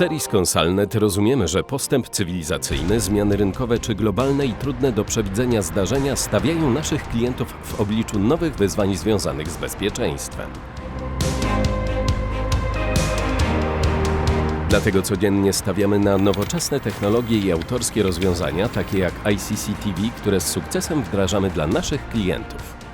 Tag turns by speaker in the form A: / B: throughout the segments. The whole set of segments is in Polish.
A: serii z Consalnet rozumiemy, że postęp cywilizacyjny, zmiany rynkowe czy globalne i trudne do przewidzenia zdarzenia stawiają naszych klientów w obliczu nowych wyzwań związanych z bezpieczeństwem. Dlatego codziennie stawiamy na nowoczesne technologie i autorskie rozwiązania, takie jak ICC-TV, które z sukcesem wdrażamy dla naszych klientów.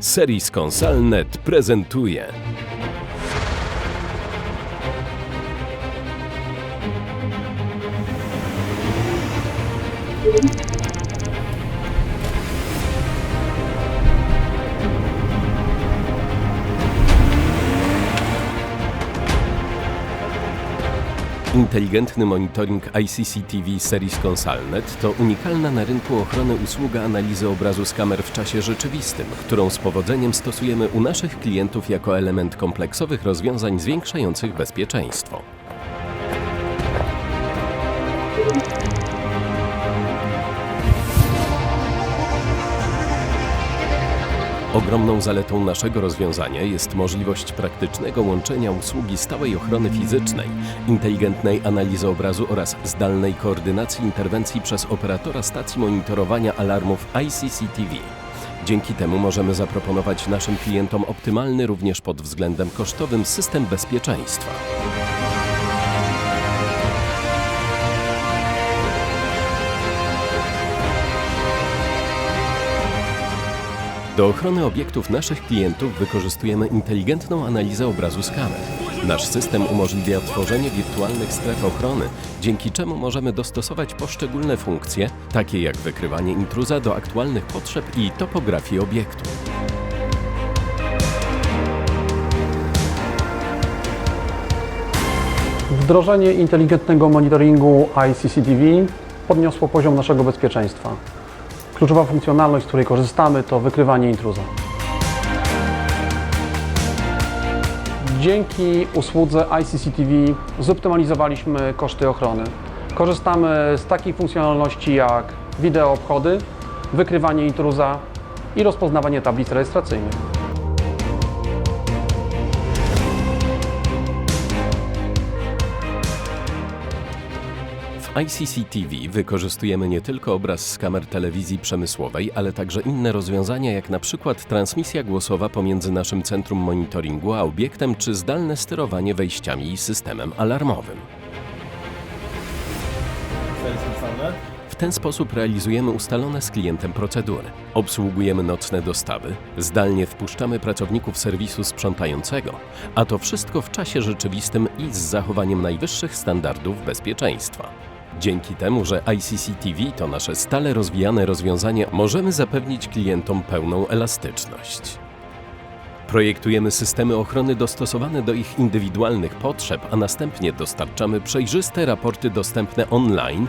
A: Series Consalnet prezentuje Inteligentny monitoring ICC-TV Series Consalnet to unikalna na rynku ochrony usługa analizy obrazu z kamer w czasie rzeczywistym, którą z powodzeniem stosujemy u naszych klientów jako element kompleksowych rozwiązań zwiększających bezpieczeństwo. Ogromną zaletą naszego rozwiązania jest możliwość praktycznego łączenia usługi stałej ochrony fizycznej, inteligentnej analizy obrazu oraz zdalnej koordynacji interwencji przez operatora stacji monitorowania alarmów ICC-TV. Dzięki temu możemy zaproponować naszym klientom optymalny również pod względem kosztowym system bezpieczeństwa. Do ochrony obiektów naszych klientów wykorzystujemy inteligentną analizę obrazu z kamer. Nasz system umożliwia tworzenie wirtualnych stref ochrony, dzięki czemu możemy dostosować poszczególne funkcje, takie jak wykrywanie intruza do aktualnych potrzeb i topografii obiektu.
B: Wdrożenie inteligentnego monitoringu ICCTV podniosło poziom naszego bezpieczeństwa. Kluczowa funkcjonalność, z której korzystamy, to wykrywanie intruza. Dzięki usłudze ICCTV zoptymalizowaliśmy koszty ochrony. Korzystamy z takich funkcjonalności jak wideo obchody, wykrywanie intruza i rozpoznawanie tablic rejestracyjnych.
A: ICC-TV wykorzystujemy nie tylko obraz z kamer telewizji przemysłowej, ale także inne rozwiązania, jak na przykład transmisja głosowa pomiędzy naszym centrum monitoringu a obiektem, czy zdalne sterowanie wejściami i systemem alarmowym. W ten sposób realizujemy ustalone z klientem procedury. Obsługujemy nocne dostawy, zdalnie wpuszczamy pracowników serwisu sprzątającego, a to wszystko w czasie rzeczywistym i z zachowaniem najwyższych standardów bezpieczeństwa. Dzięki temu, że ICC-TV to nasze stale rozwijane rozwiązanie, możemy zapewnić klientom pełną elastyczność. Projektujemy systemy ochrony dostosowane do ich indywidualnych potrzeb, a następnie dostarczamy przejrzyste raporty dostępne online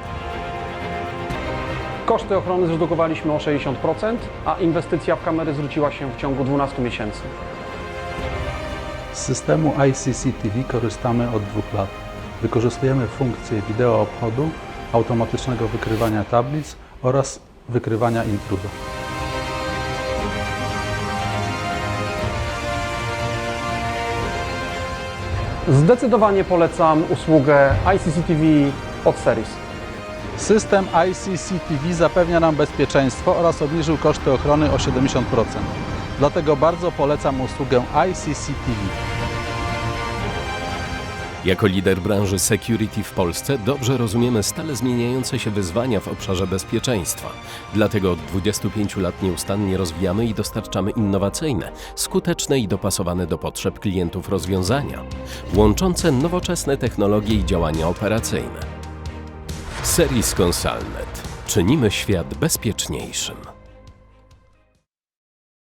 B: Koszty ochrony zredukowaliśmy o 60%, a inwestycja w kamery zwróciła się w ciągu 12 miesięcy.
C: Z systemu ICC-TV korzystamy od dwóch lat. Wykorzystujemy funkcję wideo obchodu, automatycznego wykrywania tablic oraz wykrywania intruza.
B: Zdecydowanie polecam usługę ICCTV od Series.
C: System ICC-TV zapewnia nam bezpieczeństwo oraz obniżył koszty ochrony o 70%. Dlatego bardzo polecam usługę ICC-TV.
A: Jako lider branży security w Polsce dobrze rozumiemy stale zmieniające się wyzwania w obszarze bezpieczeństwa. Dlatego od 25 lat nieustannie rozwijamy i dostarczamy innowacyjne, skuteczne i dopasowane do potrzeb klientów rozwiązania, łączące nowoczesne technologie i działania operacyjne. Series Consalnet. Czynimy świat bezpieczniejszym.